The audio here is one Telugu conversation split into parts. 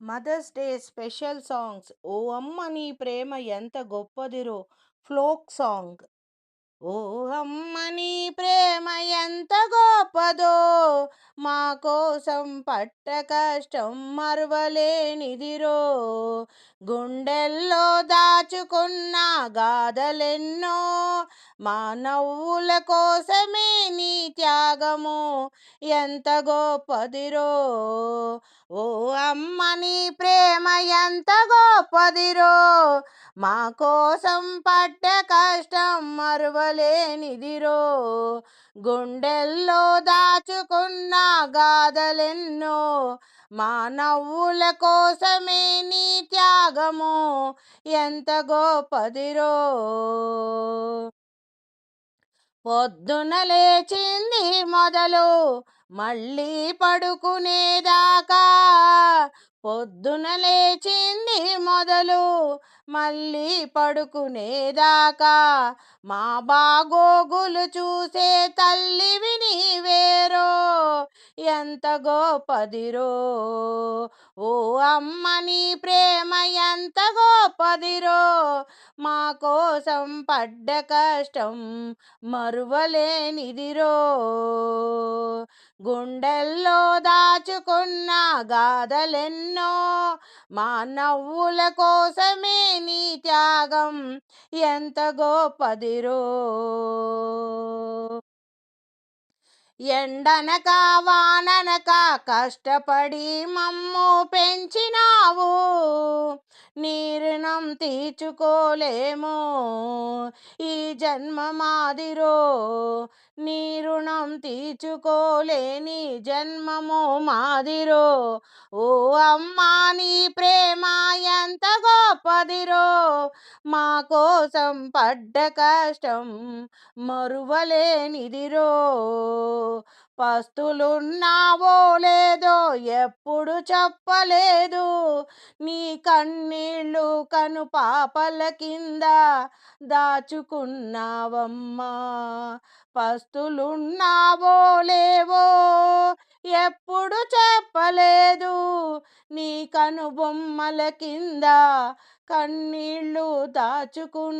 Mother's Day special songs. ఓ అమ్మ నీ ప్రేమ ఎంత గొప్పదిరో. Floc song. ఓ అమ్మ నీ ప్రేమ ఎంత గొప్పదో! మా కోసం పట్ట కష్టం మరువలేనిదిరో! గుండెల్లో దాచుకున్న గాథలెన్నో! మా నవ్వుల కోసమే నీ త్యాగము ఎంత గొప్పదిరో! ఓ అమ్మ నీ ప్రేమ ఎంత గొప్పదిరో! మా కోసం పట్ట కష్టం లేనిదిరో గుండెల్లో దాచుకున్న గాథలెన్నో మా నవ్వుల కోసమే నీ త్యాగము ఎంత గొప్పదిరో. పొద్దున లేచింది మొదలు మళ్ళీ పడుకునేదాకా పొద్దున లేచింది మొదలు మళ్ళీ పడుకునేదాకా. మా బాగోగులు చూసే తల్లివి నీవేరో ఎంత గోపదిరో. ఓ అమ్మ నీ ప్రేమ ఎంత గోపదిరో. మా కోసం పడ్డ కష్టం మరువలేనిదిరో. గుండెల్లో దాచుకున్న గాథలెన్నో మా నవ్వుల కోసమే నీ త్యాగం. ఎంత గోపదిరో ఎండనక వాననక కష్టపడి మమ్ము పెంచినావు. నీరుణం తీర్చుకోలేము. ఈ జన్మ మాదిరో నీరుణం తీర్చుకోలేని జన్మము మాదిరో. ఓ అమ్మా నీ ప్రేమ ఎంతగో గొప్పదిరో మా కోసం పడ్డ కష్టం మరువలేనిదిరో. పస్తులున్నావో లేదో ఎప్పుడు చెప్పలేదు. నీ కన్నీళ్ళు కను పాపల కింద దాచుకున్నావమ్మా. పస్తులున్నావో లేవో ఎప్పుడు చెప్పలేదు. నీ కనుబొమ్మల కింద కన్నీళ్ళు దాచుకున్నావమ్మా.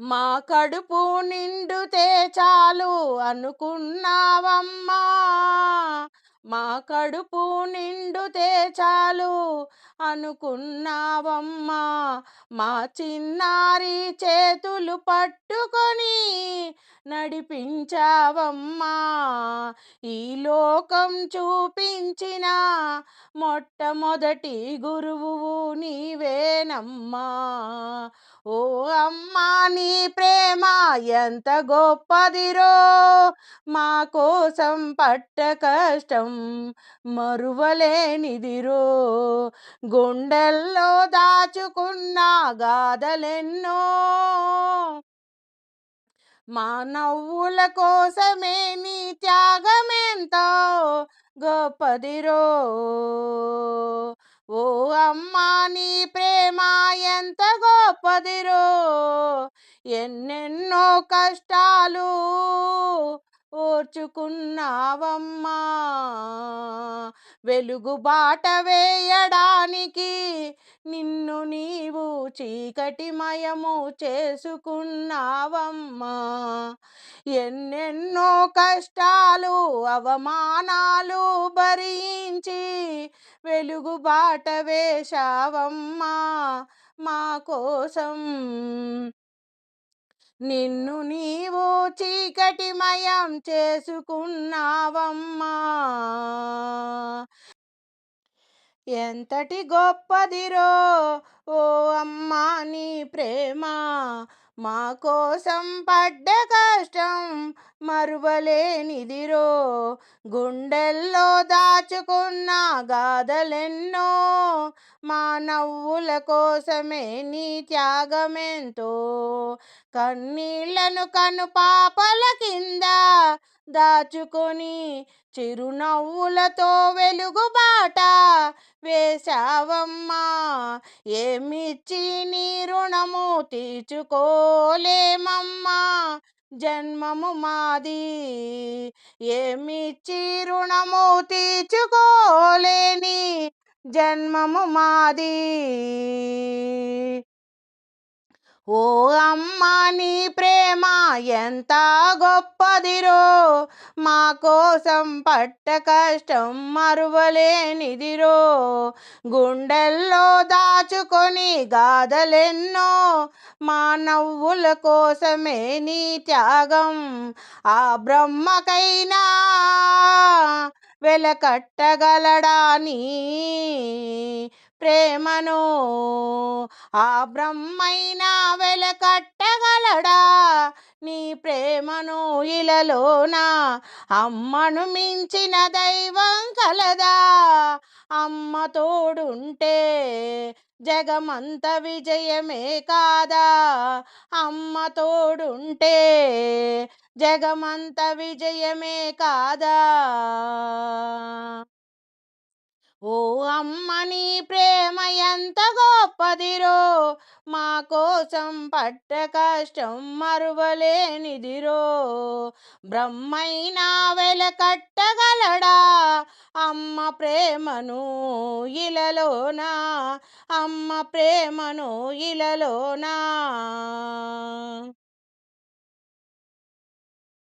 మా కడుపు నిండుతే చాలు అనుకున్నావమ్మా. మా కడుపు నిండుతే చాలు అనుకున్నావమ్మా. మా చిన్నారి చేతులు పట్టుకొని నడిపించావమ్మా. ఈ లోకం చూపించిన మొట్టమొదటి గురువు నీవేనమ్మా. ఓ అమ్మా నీ ప్రేమ ఎంత గొప్పదిరో. మా కోసం పట్ట కష్టం మరువలేనిదిరో. గుండెల్లో దాచుకున్న గాథలెన్నో. మా నవ్వుల కోసమే నీ త్యాగమెంతో గొప్పదిరో. ఓ అమ్మా నీ ప్రేమ ఎంత గొప్పదిరో. ఎన్నెన్నో కష్టాలు ఓర్చుకున్నావమ్మా. వెలుగు బాట వేయడానికి నిన్ను నీవు చీకటిమయము చేసుకున్నావమ్మా. ఎన్నెన్నో కష్టాలు అవమానాలు భరించి వెలుగు బాట వేశావమ్మా. మా కోసం నిన్ను నీవు చీకటిమయం చేసుకున్నావమ్మా. ఎంతటి గొప్పదిరో ఓ అమ్మా నీ ప్రేమ మా కోసం పడ్డ కష్టం మరువలేనిదిరో. గుండెల్లో దాచుకున్న గాథలెన్నో. మా నవ్వుల కోసమే నీ త్యాగమెంతో. కన్నీళ్ళను కను పాపల కింద దాచుకొని చిరునవ్వులతో వెలుగు బాట వేశావమ్మా. ఏమిచ్చి నీ రుణము తీర్చుకోలేమమ్మా. జన్మము మాది. ఏమిచ్చి రుణము తీర్చుకోలేని జన్మము మాది. ఓ అమ్మ నీ ప్రేమ ఎంత గొప్పదిరో! మా కోసం పట్ట కష్టం మరువలేనిదిరో! గుండెల్లో దాచుకొని గాథలెన్నో! మా నవ్వుల కోసమే నీ త్యాగం ఆ బ్రహ్మకైనా వెలకట్టగలడా నీ ప్రేమను ఆ బ్రహ్మైనా వెలకట్టగలడా? నీ ప్రేమను ఇలలోన అమ్మను మించిన దైవం కలదా? అమ్మ తోడుంటే జగమంత విజయమే కాదా? అమ్మ తోడుంటే జగమంత విజయమే కాదా? ఓ అమ్మ నీ ప్రేమ ఎంత గొప్పదిరో మా కోసం పట్ట కష్టం మరువలేనిదిరో. బ్రహ్మైనా వెలకట్టగలడా అమ్మ ప్రేమను ఇలలోనా అమ్మ ప్రేమను ఇలలోనా?